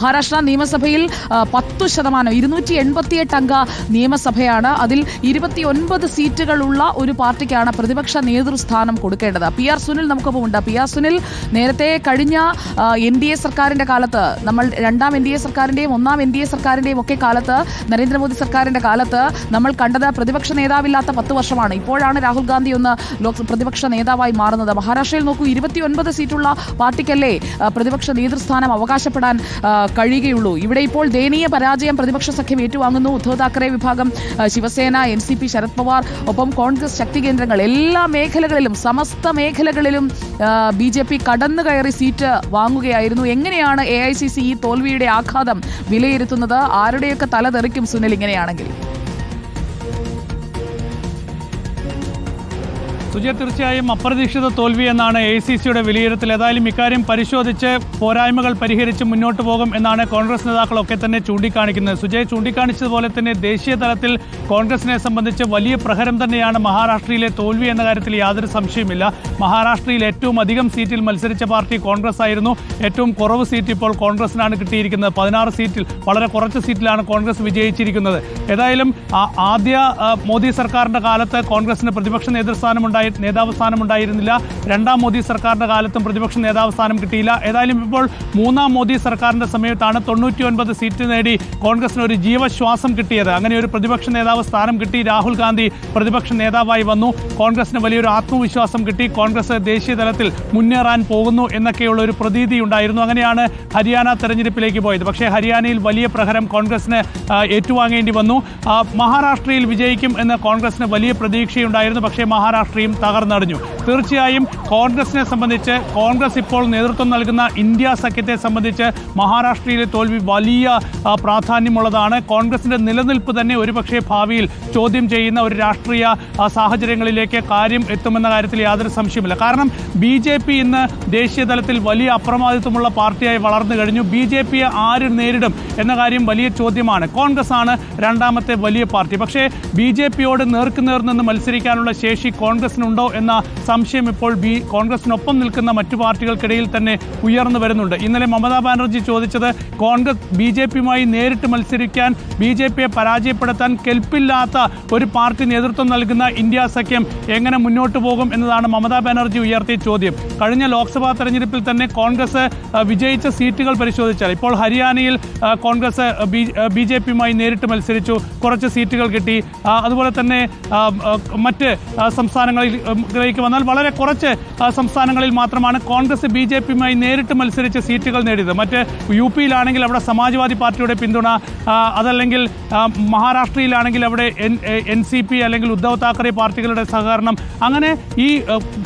മഹാരാഷ്ട്ര നിയമസഭയിൽ പത്തു ശതമാനം ഇരുന്നൂറ്റി എൺപത്തിയെട്ട് അംഗ നിയമസഭയാണ്. അതിൽ ഇരുപത്തിയൊൻപത് സീറ്റുകളുള്ള ഒരു പാർട്ടിക്കാണ് പ്രതിപക്ഷ നേതൃസ്ഥാനം കൊടുക്കേണ്ടത്. പി ആർ സുനിൽ നമുക്കൊപ്പം ഉണ്ട്. പി ആർ സുനിൽ നേരത്തെ കഴിഞ്ഞ എൻ ഡി എ സർക്കാരിന്റെ കാലത്ത് നമ്മൾ രണ്ടാം എൻ ഡി എ സർക്കാരിന്റെയും ഒന്നാം എൻ ഡി എ സർക്കാരിന്റെയും ഒക്കെ കാലത്ത് നരേന്ദ്രമോദി സർക്കാരിന്റെ കാലത്ത് നമ്മൾ കണ്ടത് പ്രതിപക്ഷ നേതാവില്ലാത്ത പത്ത് വർഷമാണ്. ഇപ്പോഴാണ് രാഹുൽ ഗാന്ധി ഒന്ന് ലോക് പ്രതിപക്ഷ നേതാവായി മാറുന്നത്. മഹാരാഷ്ട്രയിൽ നോക്കൂ ഇരുപത്തിയൊൻപത് സീറ്റുള്ള പാർട്ടിക്കല്ലേ പ്രതിപക്ഷ നേതൃസ്ഥാനം അവകാശപ്പെടാൻ കഴിയുകയുള്ളൂ. ഇവിടെ ഇപ്പോൾ ദയനീയ പരാജയം പ്രതിപക്ഷ സഖ്യം ഏറ്റുവാങ്ങുന്നു. ഉദ്ധവ് താക്കറെ വിഭാഗം Shiv Sena N C P Sharad Pawar ഒപ്പം കോൺഗ്രസ് ശക്തി കേന്ദ്രങ്ങൾ എല്ലാ മേഖലകളിലും സമസ്ത മേഖലകളിലും ബി ജെ പി കടന്നു കയറി സീറ്റ് വാങ്ങുകയായിരുന്നു. എങ്ങനെയാണ് എ ഐ സി സി ഈ തോൽവിയുടെ ആഘാതം വിലയിരുത്തുന്നത്? ആരുടെയൊക്കെ തല തെറിക്കും സുനിൽ ഇങ്ങനെയാണെങ്കിൽ? സുജയ തീർച്ചയായും അപ്രതീക്ഷിത തോൽവി എന്നാണ് എ സി സിയുടെ വിലയിരുത്തൽ. ഏതായാലും ഇക്കാര്യം പരിശോധിച്ച് പോരായ്മകൾ പരിഹരിച്ച് മുന്നോട്ട് പോകും എന്നാണ് കോൺഗ്രസ് നേതാക്കളൊക്കെ തന്നെ ചൂണ്ടിക്കാണിക്കുന്നത്. സുജയ് ചൂണ്ടിക്കാണിച്ചതുപോലെ തന്നെ ദേശീയ തലത്തിൽ കോൺഗ്രസിനെ സംബന്ധിച്ച് വലിയ പ്രഹരം തന്നെയാണ് മഹാരാഷ്ട്രയിലെ തോൽവി എന്ന കാര്യത്തിൽ യാതൊരു സംശയമില്ല മഹാരാഷ്ട്രയിൽ ഏറ്റവും അധികം സീറ്റിൽ മത്സരിച്ച പാർട്ടി കോൺഗ്രസ് ആയിരുന്നു. ഏറ്റവും കുറവ് സീറ്റ് ഇപ്പോൾ കോൺഗ്രസിനാണ് കിട്ടിയിരിക്കുന്നത്. പതിനാറ് സീറ്റിൽ വളരെ കുറച്ച് സീറ്റിലാണ് കോൺഗ്രസ് വിജയിച്ചിരിക്കുന്നത്. ഏതായാലും ആദ്യ മോദി സർക്കാരിന്റെ കാലത്ത് കോൺഗ്രസിന് പ്രതിപക്ഷ നേതൃസ്ഥാനം ഉണ്ടായി നേതാവ് സ്ഥാനം ഉണ്ടായിരുന്നില്ല രണ്ടാം മോദി സർക്കാരിന്റെ കാലത്തും പ്രതിപക്ഷ നേതാവ് സ്ഥാനം കിട്ടിയില്ല. ഏതായാലും ഇപ്പോൾ മൂന്നാം മോദി സർക്കാരിന്റെ സമയത്താണ് തൊണ്ണൂറ്റി ഒൻപത് സീറ്റ് നേടി കോൺഗ്രസിന് ഒരു ജീവശ്വാസം കിട്ടിയത്. അങ്ങനെ ഒരു പ്രതിപക്ഷ നേതാവ് സ്ഥാനം കിട്ടി. രാഹുൽ ഗാന്ധി പ്രതിപക്ഷ നേതാവായി വന്നു. കോൺഗ്രസിന് വലിയൊരു ആത്മവിശ്വാസം കിട്ടി. കോൺഗ്രസ് ദേശീയ തലത്തിൽ മുന്നേറാൻ പോകുന്നു എന്നൊക്കെയുള്ള ഒരു പ്രതീതി ഉണ്ടായിരുന്നു. അങ്ങനെയാണ് ഹരിയാന തെരഞ്ഞെടുപ്പിലേക്ക് പോയത്. പക്ഷേ ഹരിയാനയിൽ വലിയ പ്രഹരം കോൺഗ്രസിന് ഏറ്റുവാങ്ങേണ്ടി വന്നു. മഹാരാഷ്ട്രയിൽ വിജയിക്കും എന്ന് കോൺഗ്രസിന് വലിയ പ്രതീക്ഷയുണ്ടായിരുന്നു. പക്ഷേ മഹാരാഷ്ട്രയും തകർന്നടിഞ്ഞു. തീർച്ചയായും കോൺഗ്രസിനെ സംബന്ധിച്ച് കോൺഗ്രസ് ഇപ്പോൾ നേതൃത്വം നൽകുന്ന ഇന്ത്യ സഖ്യത്തെ സംബന്ധിച്ച് മഹാരാഷ്ട്രയിലെ തോൽവി വലിയ പ്രാധാന്യമുള്ളതാണ്. കോൺഗ്രസിന്റെ നിലനിൽപ്പ് തന്നെ ഒരുപക്ഷെ ഭാവിയിൽ ചോദ്യം ചെയ്യുന്ന ഒരു രാഷ്ട്രീയ സാഹചര്യങ്ങളിലേക്ക് കാര്യം എത്തുമെന്ന കാര്യത്തിൽ യാതൊരു സംശയമില്ല കാരണം ബി ജെ പി ഇന്ന് ദേശീയ തലത്തിൽ വലിയ അപ്രമാദിത്വമുള്ള പാർട്ടിയായി വളർന്നു കഴിഞ്ഞു. ബി ജെ പിയെ ആര് നേരിടും എന്ന കാര്യം വലിയ ചോദ്യമാണ്. കോൺഗ്രസ് ആണ് രണ്ടാമത്തെ വലിയ പാർട്ടി. പക്ഷേ ബി ജെ പിയോട് നേർക്കുനേർ നിന്ന് മത്സരിക്കാനുള്ള ശേഷി കോൺഗ്രസിനുണ്ടോ എന്ന സംശയം ഇപ്പോൾ ബി കോൺഗ്രസിനൊപ്പം നിൽക്കുന്ന മറ്റു പാർട്ടികൾക്കിടയിൽ തന്നെ ഉയർന്നു വരുന്നുണ്ട്. ഇന്നലെ മമതാ ബാനർജി ചോദിച്ചത് കോൺഗ്രസ് ബി ജെ പിയുമായി നേരിട്ട് മത്സരിക്കാൻ ബി ജെ പിയെ പരാജയപ്പെടുത്താൻ കെൽപ്പില്ലാത്ത ഒരു പാർട്ടി നേതൃത്വം നൽകുന്ന ഇന്ത്യ സഖ്യം എങ്ങനെ മുന്നോട്ട് പോകും എന്നതാണ് മമതാ ബാനർജി ഉയർത്തിയ ചോദ്യം. കഴിഞ്ഞ ലോക്സഭാ തെരഞ്ഞെടുപ്പിൽ തന്നെ കോൺഗ്രസ് വിജയിച്ച സീറ്റുകൾ പരിശോധിച്ചാൽ ഇപ്പോൾ ഹരിയാനയിൽ കോൺഗ്രസ് ബി ജെ പിയുമായി നേരിട്ട് മത്സരിച്ചു. കുറച്ച് സീറ്റുകൾ കിട്ടി. അതുപോലെ തന്നെ മറ്റ് സംസ്ഥാനങ്ങളിലേക്ക് വന്നാൽ വളരെ കുറച്ച് സംസ്ഥാനങ്ങളിൽ മാത്രമാണ് കോൺഗ്രസ് ബി ജെ പിയുമായി നേരിട്ട് മത്സരിച്ച് സീറ്റുകൾ നേടിയത്. മറ്റ് യു പിയിലാണെങ്കിൽ അവിടെ സമാജ്വാദി പാർട്ടിയുടെ പിന്തുണ അതല്ലെങ്കിൽ മഹാരാഷ്ട്രയിലാണെങ്കിൽ അവിടെ എൻ സി പി അല്ലെങ്കിൽ ഉദ്ധവ് താക്കറെ പാർട്ടികളുടെ സഹകരണം. അങ്ങനെ ഈ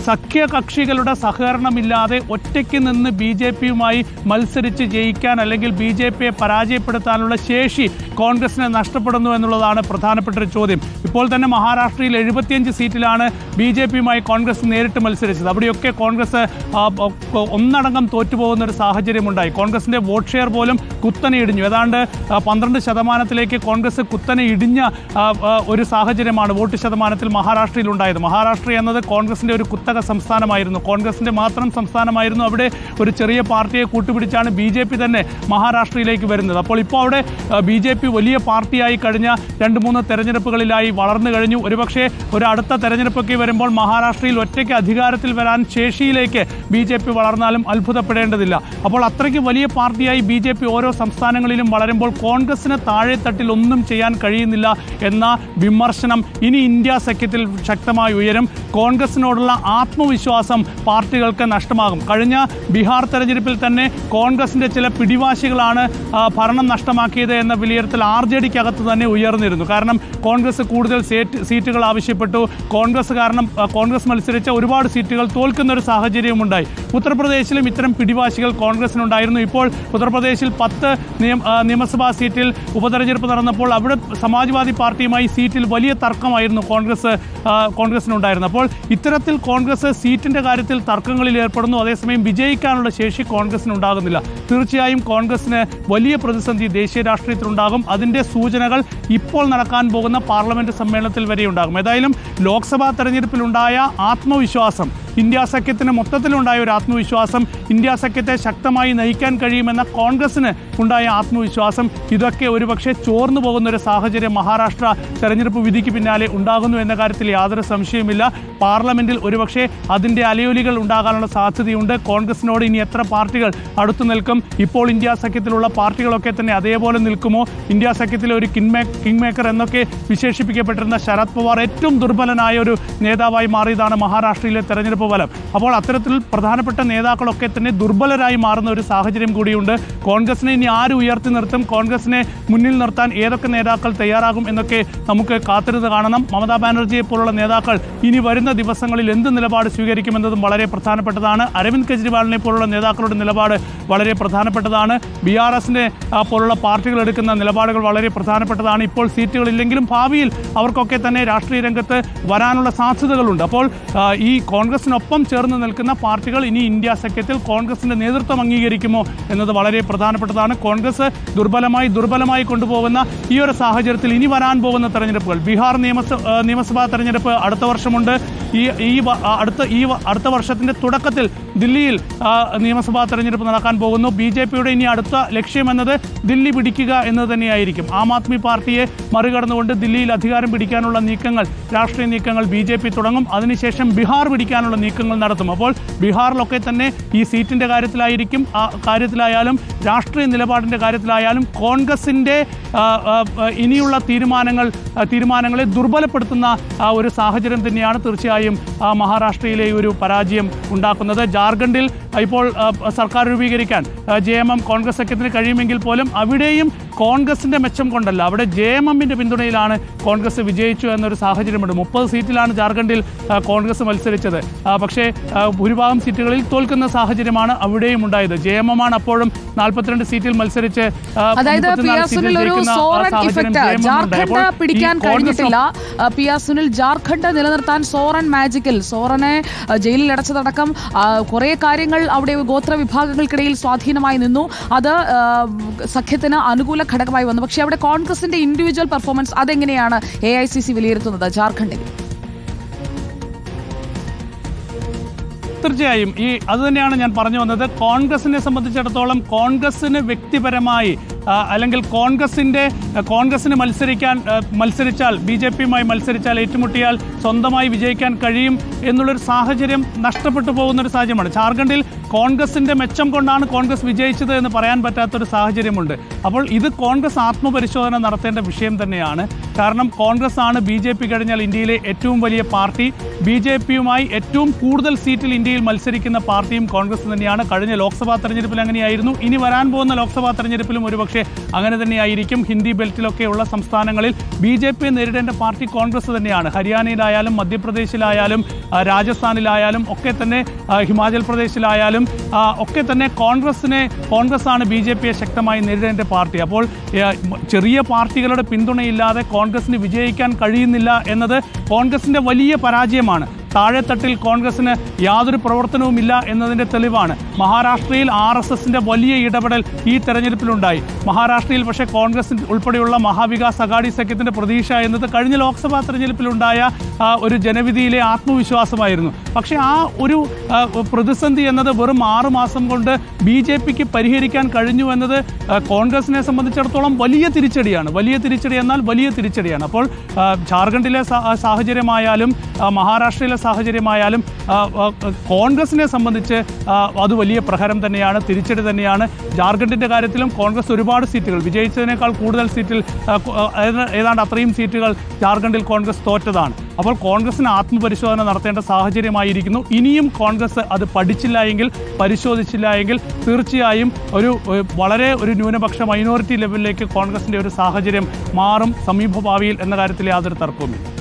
സഖ്യ കക്ഷികളുടെ സഹകരണമില്ലാതെ ഒറ്റയ്ക്ക് നിന്ന് ബി ജെ പിയുമായി മത്സരിച്ച് ജയിക്കാൻ അല്ലെങ്കിൽ ബി ജെ പിയെ പരാജയപ്പെടുത്താനുള്ള ശേഷി കോൺഗ്രസിന് നഷ്ടപ്പെടുന്നു എന്നുള്ളതാണ് പ്രധാനപ്പെട്ട ഒരു ചോദ്യം. ഇപ്പോൾ തന്നെ മഹാരാഷ്ട്രയിൽ എഴുപത്തിയഞ്ച് സീറ്റിലാണ് ബി ജെ പിയുമായി കോൺഗ്രസ് നേരിട്ട് മത്സരിച്ചത്. അവിടെയൊക്കെ കോൺഗ്രസ് ഒന്നടങ്കം തോറ്റുപോകുന്ന ഒരു സാഹചര്യമുണ്ടായി. കോൺഗ്രസിന്റെ വോട്ട് ഷെയർ പോലും കുത്തനെ ഇടിഞ്ഞു. ഏതാണ്ട് പന്ത്രണ്ട് ശതമാനത്തിലേക്ക് കോൺഗ്രസ് കുത്തനെ ഇടിഞ്ഞ ഒരു സാഹചര്യമാണ് വോട്ട് ശതമാനത്തിൽ മഹാരാഷ്ട്രയിൽ ഉണ്ടായത് മഹാരാഷ്ട്ര എന്നത് കോൺഗ്രസിന്റെ ഒരു കുത്തക സംസ്ഥാനമായിരുന്നു. കോൺഗ്രസിന്റെ മാത്രം സംസ്ഥാനമായിരുന്നു അവിടെ ഒരു ചെറിയ പാർട്ടിയെ കൂട്ടുപിടിച്ചാണ് ബി ജെ പി തന്നെ മഹാരാഷ്ട്രയിലേക്ക് വരുന്നത്. അപ്പോൾ ഇപ്പോൾ അവിടെ ബി ജെ പി വലിയ പാർട്ടിയായി കഴിഞ്ഞ രണ്ട് മൂന്ന് തെരഞ്ഞെടുപ്പുകളിലായി വളർന്നു കഴിഞ്ഞു. ഒരുപക്ഷെ ഒരു അടുത്ത തെരഞ്ഞെടുപ്പൊക്കെ വരുമ്പോൾ മഹാരാഷ്ട്രയിൽ ഒറ്റയ്ക്ക് അധികാരത്തിൽ വരാൻ ശേഷിയിലേക്ക് ബി ജെ പി വളർന്നാലും അത്ഭുതപ്പെടേണ്ടതില്ല. അപ്പോൾ അത്രയ്ക്ക് വലിയ പാർട്ടിയായി ബി ജെ പി ഓരോ സംസ്ഥാനങ്ങളിലും വളരുമ്പോൾ കോൺഗ്രസിന് താഴെത്തട്ടിൽ ഒന്നും ചെയ്യാൻ കഴിയുന്നില്ല എന്ന വിമർശനം ഇനി ഇന്ത്യ സഖ്യത്തിൽ ശക്തമായി ഉയരും. കോൺഗ്രസിനോടുള്ള ആത്മവിശ്വാസം പാർട്ടികൾക്ക് നഷ്ടമാകും. കഴിഞ്ഞ ബീഹാർ തെരഞ്ഞെടുപ്പിൽ തന്നെ കോൺഗ്രസിന്റെ ചില പിടിവാശികളാണ് ഭരണം നഷ്ടമാക്കിയത് എന്ന വിലയിരുത്തൽ ആർ ജെ ഡിക്കകത്ത് തന്നെ ഉയർന്നിരുന്നു. കാരണം കോൺഗ്രസ് കൂടുതൽ സീറ്റ് സീറ്റുകൾ ആവശ്യപ്പെട്ടു. കോൺഗ്രസ് കാരണം കോൺഗ്രസ് മത്സരിച്ച ഒരുപാട് സീറ്റുകൾ തോൽക്കുന്ന ഒരു സാഹചര്യമുണ്ടായി ഉത്തർപ്രദേശിലും ഇത്തരം പിടിവാശികൾ കോൺഗ്രസിനുണ്ടായിരുന്നു. ഇപ്പോൾ ഉത്തർപ്രദേശിൽ പത്ത് നിയമസഭാ സീറ്റിൽ ഉപതെരഞ്ഞെടുപ്പ് നടന്നപ്പോൾ അവിടെ സമാജ്വാദി പാർട്ടിയുമായി സീറ്റിൽ വലിയ തർക്കമായിരുന്നു കോൺഗ്രസ് കോൺഗ്രസിനുണ്ടായിരുന്നു അപ്പോൾ ഇത്തരത്തിൽ കോൺഗ്രസ് സീറ്റിന്റെ കാര്യത്തിൽ തർക്കങ്ങളിൽ ഏർപ്പെടുന്നു. അതേസമയം വിജയിക്കാനുള്ള ശേഷി കോൺഗ്രസിന് ഉണ്ടാകുന്നില്ല തീർച്ചയായും കോൺഗ്രസിന് വലിയ പ്രതിസന്ധി ദേശീയ രാഷ്ട്രീയത്തിലുണ്ടാകും. അതിന്റെ സൂചനകൾ ഇപ്പോൾ നടക്കാൻ പോകുന്ന പാർലമെന്റ് സമ്മേളനത്തിൽ വരെ ഉണ്ടാകും ഏതായാലും ലോക്സഭാ തെരഞ്ഞെടുപ്പിലുണ്ടായ ആത്മവിശ്വാസം. ഇന്ത്യ സഖ്യത്തിന് മൊത്തത്തിലുണ്ടായ ഒരു ആത്മവിശ്വാസം ഇന്ത്യ സഖ്യത്തെ ശക്തമായി നയിക്കാൻ കഴിയുമെന്ന കോൺഗ്രസിന് ഉണ്ടായ ആത്മവിശ്വാസം ഇതൊക്കെ ഒരുപക്ഷെ ചോർന്നു പോകുന്ന ഒരു സാഹചര്യം മഹാരാഷ്ട്ര തെരഞ്ഞെടുപ്പ് വിധിക്ക് പിന്നാലെ ഉണ്ടാകുന്നു എന്ന കാര്യത്തിൽ യാതൊരു സംശയമില്ല പാർലമെന്റിൽ ഒരുപക്ഷെ അതിന്റെ അലയൊലികൾ ഉണ്ടാകാനുള്ള സാധ്യതയുണ്ട്. കോൺഗ്രസിനോട് ഇനി എത്ര പാർട്ടികൾ അടുത്തു നിൽക്കും? ഇപ്പോൾ ഇന്ത്യ സഖ്യത്തിലുള്ള പാർട്ടികളൊക്കെ തന്നെ അതേപോലെ നിൽക്കുമോ? ഇന്ത്യ സഖ്യത്തിലെ ഒരു കിങ്മേ കിങ് മേക്കർ എന്നൊക്കെ വിശേഷിപ്പിക്കപ്പെട്ടിരുന്ന ശരത് പവാർ ഏറ്റവും ദുർബലനായ ഒരു നേതാവായി മാറിയതാണ് മഹാരാഷ്ട്രയിലെ തെരഞ്ഞെടുപ്പ് ഫലം അപ്പോൾ അത്തരത്തിൽ പ്രധാനപ്പെട്ട നേതാക്കളൊക്കെ തന്നെ ദുർബലരായി മാറുന്ന ഒരു സാഹചര്യം കൂടിയുണ്ട്. കോൺഗ്രസിനെ ഇനി ആര് ഉയർത്തി നിർത്തും? കോൺഗ്രസിനെ മുന്നിൽ നിർത്താൻ ഏതൊക്കെ നേതാക്കൾ തയ്യാറാകും എന്നൊക്കെ നമുക്ക് കാത്തിരുന്ന് കാണണം. മമതാ ബാനർജിയെ പോലുള്ള നേതാക്കൾ ഇനി വരുന്ന ദിവസങ്ങളിൽ എന്ത് നിലപാട് സ്വീകരിക്കുമെന്നതും വളരെ പ്രധാനപ്പെട്ടതാണ്. അരവിന്ദ് കെജ്രിവാളിനെ പോലുള്ള നേതാക്കളുടെ നിലപാട് വളരെ പ്രധാനപ്പെട്ടതാണ്. ബി ആർ എസിനെ പോലുള്ള പാർട്ടികൾ എടുക്കുന്ന നിലപാടുകൾ വളരെ പ്രധാനപ്പെട്ടതാണ്. ഇപ്പോൾ സീറ്റുകളില്ലെങ്കിലും ഭാവിയിൽ അവർക്കൊക്കെ തന്നെ രാഷ്ട്രീയ രംഗത്ത് വരാനുള്ള സാധ്യതകളുണ്ട്. അപ്പോൾ ഈ ഈ കോൺഗ്രസിനൊപ്പം ചേർന്ന് നിൽക്കുന്ന പാർട്ടികൾ ഇനി ഇന്ത്യ സഖ്യത്തിൽ കോൺഗ്രസിന്റെ നേതൃത്വം അംഗീകരിക്കുമോ എന്നത് വളരെ പ്രധാനപ്പെട്ടതാണ്. കോൺഗ്രസ് ദുർബലമായി ദുർബലമായി കൊണ്ടുപോകുന്ന ഈ ഒരു സാഹചര്യത്തിൽ ഇനി വരാൻ പോകുന്ന തെരഞ്ഞെടുപ്പുകൾ. ബീഹാർ നിയമസ നിയമസഭാ തെരഞ്ഞെടുപ്പ് അടുത്ത വർഷമുണ്ട്. ഈ ഈ അടുത്ത ഈ അടുത്ത വർഷത്തിന്റെ തുടക്കത്തിൽ ദില്ലിയിൽ നിയമസഭാ തെരഞ്ഞെടുപ്പ് നടക്കാൻ പോകുന്നു. ബി ജെ പിയുടെ ഇനി അടുത്ത ലക്ഷ്യമെന്നത് ദില്ലി പിടിക്കുക എന്നത് തന്നെയായിരിക്കും. ആം ആദ്മി പാർട്ടിയെ മറികടന്നുകൊണ്ട് ദില്ലിയിൽ അധികാരം പിടിക്കാനുള്ള നീക്കങ്ങൾ രാഷ്ട്രീയ നീക്കങ്ങൾ ബി ജെ പി തുടങ്ങും. അതിനുശേഷം ബീഹാർ പിടിക്കാനുള്ള നീക്കങ്ങൾ നടത്തും. അപ്പോൾ ബീഹാറിലൊക്കെ തന്നെ ഈ സീറ്റിന്റെ കാര്യത്തിലായിരിക്കും ആ കാര്യത്തിലായാലും രാഷ്ട്രീയ നിലപാടിന്റെ കാര്യത്തിലായാലും കോൺഗ്രസിന്റെ ഇനിയുള്ള തീരുമാനങ്ങൾ തീരുമാനങ്ങളെ ദുർബലപ്പെടുത്തുന്ന ഒരു സാഹചര്യം തന്നെയാണ് തീർച്ചയായും മഹാരാഷ്ട്രയിലെ ഒരു പരാജയം ഉണ്ടാക്കുന്നത്. ജാർഖണ്ഡിൽ ഇപ്പോൾ സർക്കാർ രൂപീകരിക്കാൻ ജെ എം എം കോൺഗ്രസ് സഖ്യത്തിന് കഴിയുമെങ്കിൽ പോലും അവിടെയും കോൺഗ്രസിന്റെ മെച്ചം കൊണ്ടല്ല. അവിടെ ജെ എം എമ്മിന്റെ പിന്തുണയിലാണ് കോൺഗ്രസ് വിജയിച്ചു എന്നൊരു സാഹചര്യമുണ്ട്. മുപ്പത് സീറ്റിലാണ് ജാർഖണ്ഡിൽ കോൺഗ്രസ് മത്സരിച്ചത്. പക്ഷേ ഭൂരിഭാഗം സീറ്റുകളിൽ തോൽക്കുന്ന സാഹചര്യമാണ് അവിടെയും ഉണ്ടായത്. ജെ എം എം ആണ് അപ്പോഴും നാൽപ്പത്തിരണ്ട് സീറ്റിൽ മത്സരിച്ച് അതായത് പി 34 സുനിൽ ഒരു സോറൻ ഇഫക്റ്റ് JMM ജാർഖണ്ഡ് പിടിക്കാൻ കഴിഞ്ഞിട്ടില്ല. ആ, പി ആർ സുനിൽ ജാർഖണ്ഡ് നിലനിർത്താൻ സോറൻ മാജിക്കിൽ സോറനെ ജയിലിൽ അടച്ചതടക്കം കുറേ കാര്യങ്ങൾ അവിടെ ഗോത്ര വിഭാഗങ്ങൾക്കിടയിൽ സ്വാധീനമായി നിന്നു. അത് സഖ്യത്തിന് അനുകൂല ഘടകമായി വന്നു. പക്ഷേ അവിടെ കോൺഗ്രസിന്റെ ഇൻഡിവിജ്വൽ പെർഫോമൻസ് അതെങ്ങനെയാണ് എ ഐ സി സി വിലയിരുത്തുന്നത്? ജാർഖണ്ഡിൽ. തീർച്ചയായും ഈ അതുതന്നെയാണ് ഞാൻ പറഞ്ഞു വന്നത്. കോൺഗ്രസിനെ സംബന്ധിച്ചിടത്തോളം കോൺഗ്രസിന് വ്യക്തിപരമായി അല്ലെങ്കിൽ കോൺഗ്രസിന്റെ കോൺഗ്രസിന് മത്സരിക്കാൻ മത്സരിച്ചാൽ ബി ജെ പിയുമായി മത്സരിച്ചാൽ ഏറ്റുമുട്ടിയാൽ സ്വന്തമായി വിജയിക്കാൻ കഴിയും എന്നുള്ളൊരു സാഹചര്യം നഷ്ടപ്പെട്ടു പോകുന്ന ഒരു സാഹചര്യമാണ്. ജാർഖണ്ഡിൽ കോൺഗ്രസിന്റെ മെച്ചം കൊണ്ടാണ് കോൺഗ്രസ് വിജയിച്ചത് എന്ന് പറയാൻ പറ്റാത്തൊരു സാഹചര്യമുണ്ട്. അപ്പോൾ ഇത് കോൺഗ്രസ് ആത്മപരിശോധന നടത്തേണ്ട വിഷയം തന്നെയാണ്. കാരണം കോൺഗ്രസ് ആണ് ബി ജെ പി കഴിഞ്ഞാൽ ഇന്ത്യയിലെ ഏറ്റവും വലിയ പാർട്ടി. ബി ജെ പിയുമായി ഏറ്റവും കൂടുതൽ സീറ്റിൽ ഇന്ത്യയിൽ മത്സരിക്കുന്ന പാർട്ടിയും കോൺഗ്രസ് തന്നെയാണ്. കഴിഞ്ഞ ലോക്സഭാ തെരഞ്ഞെടുപ്പിൽ അങ്ങനെയായിരുന്നു. ഇനി വരാൻ പോകുന്ന ലോക്സഭാ തെരഞ്ഞെടുപ്പിലും ഒരുപക്ഷെ അങ്ങനെ തന്നെയായിരിക്കും. ഹിന്ദി ബെൽറ്റിലൊക്കെയുള്ള സംസ്ഥാനങ്ങളിൽ ബി ജെ പിയെ നേരിടേണ്ട പാർട്ടി കോൺഗ്രസ് തന്നെയാണ്. ഹരിയാനയിലായാലും മധ്യപ്രദേശിലായാലും രാജസ്ഥാനിലായാലും ഒക്കെ തന്നെ ഹിമാചൽ പ്രദേശിലായാലും ഒക്കെ തന്നെ കോൺഗ്രസിനെ കോൺഗ്രസ് ആണ് ബി ജെ പിയെ ശക്തമായി നേരിടേണ്ട പാർട്ടി. അപ്പോൾ ചെറിയ പാർട്ടികളുടെ പിന്തുണയില്ലാതെ കോൺഗ്രസിന് വിജയിക്കാൻ കഴിയുന്നില്ല എന്നത് കോൺഗ്രസിന്റെ വലിയ പരാജയമാണ്. താഴെത്തട്ടിൽ കോൺഗ്രസിന് യാതൊരു പ്രവർത്തനവുമില്ല എന്നതിന്റെ തെളിവാണ്. മഹാരാഷ്ട്രയിൽ ആർ എസ് എസിന്റെ വലിയ ഇടപെടൽ ഈ തെരഞ്ഞെടുപ്പിലുണ്ടായി. മഹാരാഷ്ട്രയിൽ പക്ഷേ കോൺഗ്രസ് ഉൾപ്പെടെയുള്ള മഹാവികാസ് അഗാഡി സഖ്യത്തിന്റെ പ്രതീക്ഷ എന്നത് കഴിഞ്ഞ ലോക്സഭാ തെരഞ്ഞെടുപ്പിലുണ്ടായ ഒരു ജനവിധിയിലെ ആത്മവിശ്വാസമായിരുന്നു. പക്ഷേ ആ ഒരു പ്രതിസന്ധി എന്നത് വെറും ആറ് മാസം കൊണ്ട് ബി ജെ പിക്ക് പരിഹരിക്കാൻ കഴിഞ്ഞു എന്നത് കോൺഗ്രസിനെ സംബന്ധിച്ചിടത്തോളം വലിയ തിരിച്ചടിയാണ്. വലിയ തിരിച്ചടി എന്നാൽ വലിയ തിരിച്ചടിയാണ്. അപ്പോൾ ജാർഖണ്ഡിലെ സാഹചര്യമായാലും മഹാരാഷ്ട്രയിലെ സാഹചര്യമായാലും കോൺഗ്രസിനെ സംബന്ധിച്ച് അത് വലിയ പ്രഹരം തന്നെയാണ് തിരിച്ചടി തന്നെയാണ്. ജാർഖണ്ഡിന്റെ കാര്യത്തിലും കോൺഗ്രസ് ഒരുപാട് സീറ്റുകൾ വിജയിച്ചതിനേക്കാൾ കൂടുതൽ സീറ്റിൽ ഏതാണ്ട് അത്രയും സീറ്റുകൾ ജാർഖണ്ഡിൽ കോൺഗ്രസ് തോറ്റതാണ്. അപ്പോൾ കോൺഗ്രസിന് ആത്മപരിശോധന നടത്തേണ്ട സാഹചര്യമായിരിക്കുന്നു. ഇനിയും കോൺഗ്രസ് അത് പഠിച്ചില്ല എങ്കിൽ പരിശോധിച്ചില്ല എങ്കിൽ തീർച്ചയായും ഒരു വളരെ ഒരു ന്യൂനപക്ഷ മൈനോറിറ്റി ലെവലിലേക്ക് കോൺഗ്രസിന്റെ ഒരു സാഹചര്യം മാറും സമീപഭാവിയിൽ എന്ന കാര്യത്തിൽ യാതൊരു തർക്കവുമില്ല.